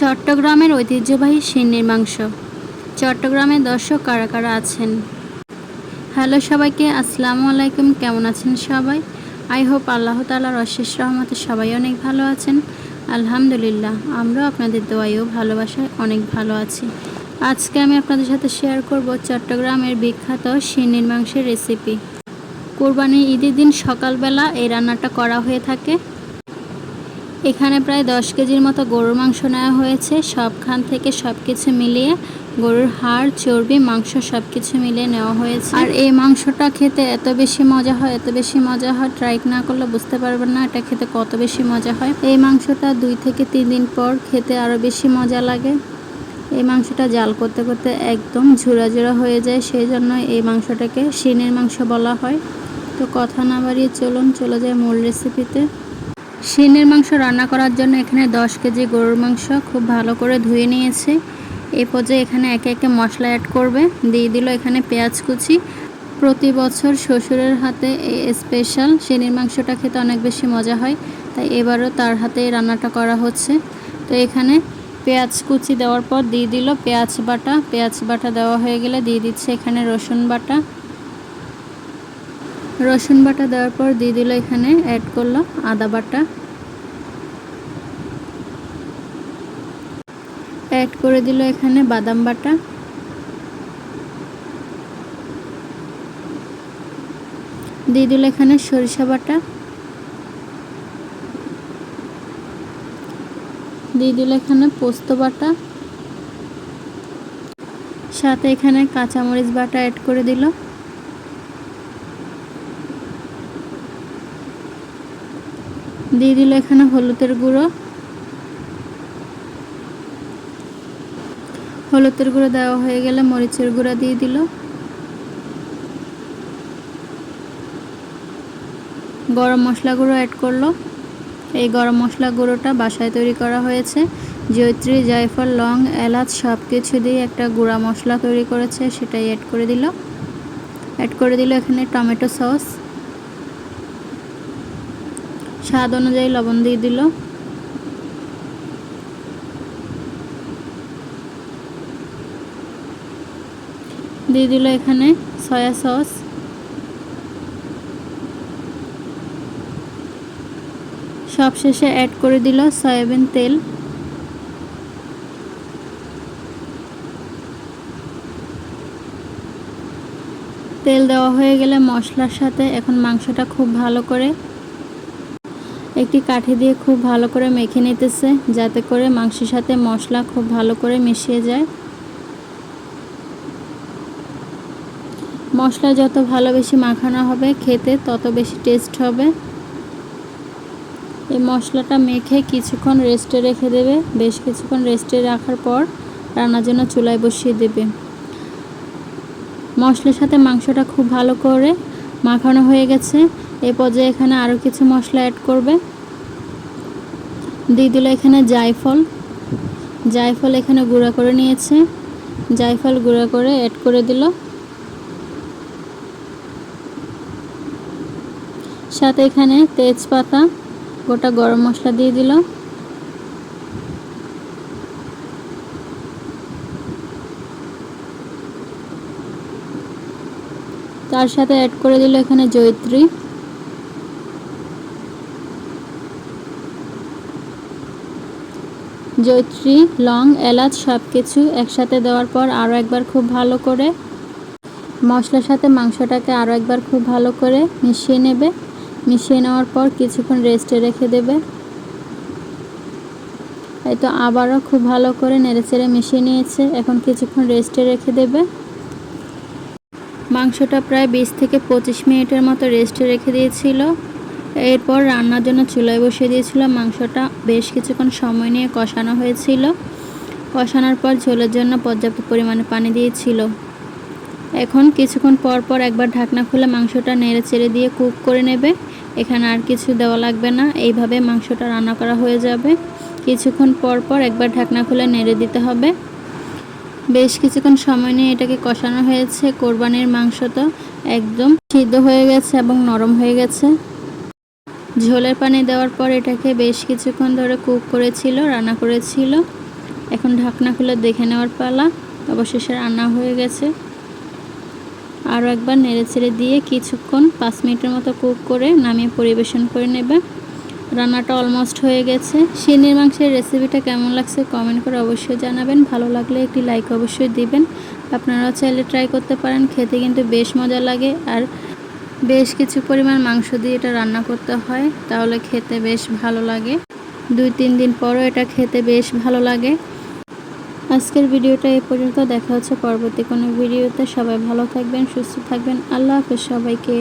চট্টগ্রামের ঐতিহ্যবাহী সিন্নির মাংস চট্টগ্রামের দর্শক কারা কারা আছেন? হ্যালো সবাইকে, আসসালামু আলাইকুম, কেমন আছেন সবাই? আই হোপ আল্লাহ তালার অশেষ রহমতে সবাই অনেক ভালো আছেন। আলহামদুলিল্লাহ, আমরাও আপনাদের দোয়াইও ভালোবাসায় অনেক ভালো আছি। আজকে আমি আপনাদের সাথে শেয়ার করব চট্টগ্রামের বিখ্যাত সিন্নির মাংসের রেসিপি কোরবানির ঈদের দিন সকালবেলা এই রান্নাটা করা হয়ে থাকে। এখানে প্রায় দশ কেজির মতো গরুর মাংস নেওয়া হয়েছে। সবখান থেকে সব কিছু মিলিয়ে গরুর হাড়, চর্বি, মাংস সব কিছু মিলিয়ে নেওয়া হয়েছে। আর এই মাংসটা খেতে এত বেশি মজা হয়, এত বেশি মজা হয়, ট্রাই না করলে বুঝতে পারবেন না এটা খেতে কত বেশি মজা হয়। এই মাংসটা দুই থেকে তিন দিন পর খেতে আরও বেশি মজা লাগে। এই মাংসটা জাল করতে করতে একদম ঝুরা ঝুরা হয়ে যায় সেই জন্য এই মাংসটাকে শিনের মাংস বলা হয়। তো কথা না বাড়িয়ে চলুন, চলে যায় মূল রেসিপিতে শিনের মাংস রান্না করার জন্য এখানে দশ কেজি গরুর মাংস খুব ভালো করে ধুয়ে নিয়েছে। এই পর্যায়ে এখানে একে একে মশলা অ্যাড করবে। দিয়ে দিল এখানে পেঁয়াজ কুচি। প্রতি বছর শ্বশুরের হাতে এই স্পেশাল শিনের মাংসটা খেতে অনেক বেশি মজা হয়। তাই এবারও তার হাতে রান্নাটা করা হচ্ছে। তো এখানে পেঁয়াজ কুচি দেওয়ার পর দিয়ে দিল পেঁয়াজ বাটা। পেঁয়াজ বাটা দেওয়া হয়ে গেলে দিয়ে দিচ্ছে এখানে রসুন বাটা। রসুন বাটা দেওয়ার পর দিয়ে দিল এখানে অ্যাড করল আদা বাটা। অ্যাড করে দিল এখানে বাদাম বাটা। দিয়ে দিল এখানে সরিষা বাটা। দিয়ে দিল এখানে পোস্ত বাটা। সাথে এখানে কাঁচামরিচ বাটা অ্যাড করে দিল। দিয়ে দিল এখানে হলুদের গুঁড়ো। হলুদের গুঁড়ো দেওয়া হয়ে গেলে মরিচের গুঁড়া দিয়ে দিল। গরম মশলা গুঁড়ো অ্যাড করল। এই গরম মশলা গুঁড়োটা বাসায় তৈরি করা হয়েছে। জৈত্রী জায়ফল, লং, এলাচ সব কিছু দিয়ে একটা গুঁড়া মশলা তৈরি করেছে, সেটাই অ্যাড করে দিল। অ্যাড করে দিল এখানে টমেটো সস। স্বাদ অনুযায়ী লবণ দিয়ে দিল। দিয়ে দিল এখানে সয়া সস। সব শেষে অ্যাড করে দিল সয়াবিন তেল। তেল দেওয়া হয়ে গেলে মশলার সাথে এখন মাংসটা খুব ভালো করে একটি কাঠি দিয়ে খুব ভালো করে মেখে নিতেছে, যাতে করে মাংসের সাথে মশলা খুব ভালো করে মিশিয়ে যায়। মশলা যত ভালো বেশি মাখানো হবে খেতে, তত বেশি টেস্ট হবে। এই মশলাটা মেখে কিছুক্ষণ রেস্টে রেখে দেবে। বেশ কিছুক্ষণ রেস্টে রাখার পর রান্নার জন্য চুলায় বসিয়ে দেবে। মশলার সাথে মাংসটা খুব ভালো করে মাখানো হয়ে গেছে। এ পর্যায়ে এখানে আরও কিছু মশলা অ্যাড করবে। দিয়ে দিল এখানে জায়ফল। জায়ফল এখানে গুঁড়া করে নিয়েছে। জায়ফল গুঁড়া করে অ্যাড করে দিল। সাথে এখানে তেজপাতা, গোটা গরম মশলা দিয়ে দিল। তার সাথে অ্যাড করে দিল এখানে জৈত্রী জৈত্রী লং, এলাচ সব কিছু একসাথে দেওয়ার পর আরও একবার খুব ভালো করে মশলার সাথে মাংসটাকে আরও একবার খুব ভালো করে মিশিয়ে নেবে। মিশিয়ে নেওয়ার পর কিছুক্ষণ রেস্টে রেখে দেবে। এই তো আবারও খুব ভালো করে নেড়েচেড়ে মিশিয়ে নিয়েছে। এখন কিছুক্ষণ রেস্টে রেখে দেবে। মাংসটা প্রায় বিশ থেকে পঁচিশ মিনিটের মতো রেস্টে রেখে দিয়েছিল। এরপর রান্নার জন্য চুলায় বসিয়ে দিয়েছিল মাংসটা। বেশ কিছুক্ষণ সময় নিয়ে কষানো হয়েছিল। কষানোর পর ঝোলের জন্য পর্যাপ্ত পরিমাণে পানি দিয়েছিল। এখন কিছুক্ষণ পর পর একবার ঢাকনা খুলে মাংসটা নেড়ে চেড়ে দিয়ে কুক করে নেবে। এখানে আর কিছু দেওয়া লাগবে না। এইভাবে মাংসটা রান্না করা হয়ে যাবে। কিছুক্ষণ পর পর একবার ঢাকনা খুলে নেড়ে দিতে হবে। বেশ কিছুক্ষণ সময় নিয়ে এটাকে কষানো হয়েছে। কোরবানির মাংস তো একদম সিদ্ধ হয়ে গেছে এবং নরম হয়ে গেছে। ঝোলের পানি দেওয়ার পর এটাকে বেশ কিছুক্ষণ ধরে কুক করেছিল, রান্না করেছিল। এখন ঢাকনা খুলে দেখে নেওয়ার পালা। অবশেষে রান্না হয়ে গেছে। আরও একবার নেড়েচেড়ে দিয়ে কিছুক্ষণ পাঁচ মিনিটের মতো কুক করে নামিয়ে পরিবেশন করে নেবে। রান্নাটা অলমোস্ট হয়ে গেছে। শিনির মাংসের রেসিপিটা কেমন লাগছে কমেন্ট করে অবশ্যই জানাবেন। ভালো লাগলে একটি লাইক অবশ্যই দিবেন। আপনারাও চাইলে ট্রাই করতে পারেন। খেতে কিন্তু বেশ মজা লাগে। আর বেশ কিছু পরিমাণ মাংস দিয়ে এটা রান্না করতে হয়, তাহলে খেতে বেশ ভালো লাগে। দুই তিন দিন পরও এটা খেতে বেশ ভালো লাগে। আজকের ভিডিওটা এ পর্যন্ত, দেখা হচ্ছে পরবর্তী কোনো ভিডিওতে। সবাই ভালো থাকবেন, সুস্থ থাকবেন। আল্লাহ হাফেজ সবাইকে।